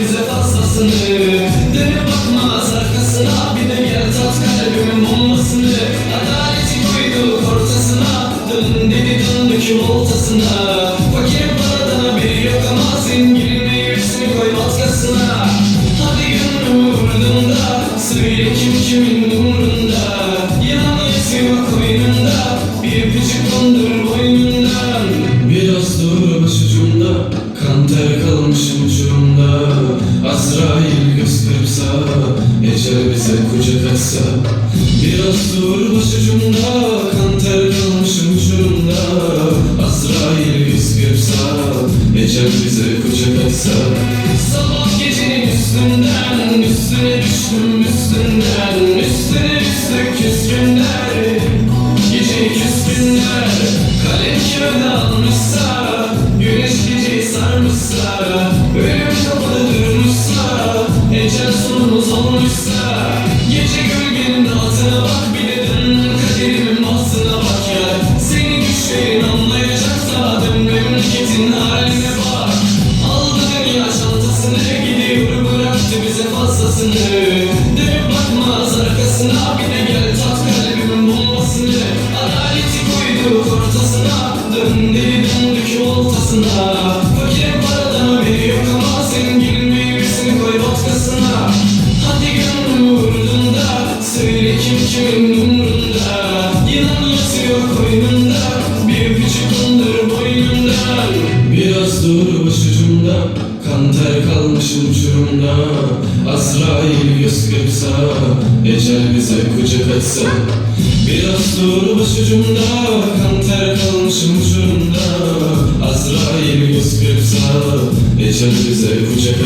bize fazlasını Dene bakma arkasına bir de gel tat kalbimin bombasını Adaleti koyduk ortasına Dön dedi dön döküm oltasına. Fakir parada bir yok ama zenginin meyvesini koy matkasına Hadi gönlümü vurdum da Söyle kim kimin kırpsa Ecel bize kucak açsa Biraz dur başucumda Kan ter kalmışım uçurumda Azrail göz kırpsa Ecel bize kucak açsa Sabah gecenin üstünden Üstüne düştüm üstünden. Üstüne düştük küskünler Gece küskünler Kalem kağıda almışsa Güneş geceyi sarmışsa Ölüm durmuşsa Ecel sonumuz olmuşsa Gece gölgenin altına bak Bir de dön kaderimin altına bak ya Seni düşlerin anlayacaksa Dön memleketin haline bak. Aldı dünya çantasını Gidiyor bıraktı bize fazlasını. Dönüp bakmaz arkasına Bir de gel tat kalbimin bulmasını Adaleti koyduk ortasına Dön deli döndük voltasına Fakir paradan haberi yok ama ter kalmışım uçurumda. Azrail göz kırpsa Ecel bize kucak Biraz dur başucumda Kan ter kalmışım uçurumda. Azrail göz kırpsa Ecel bize kucak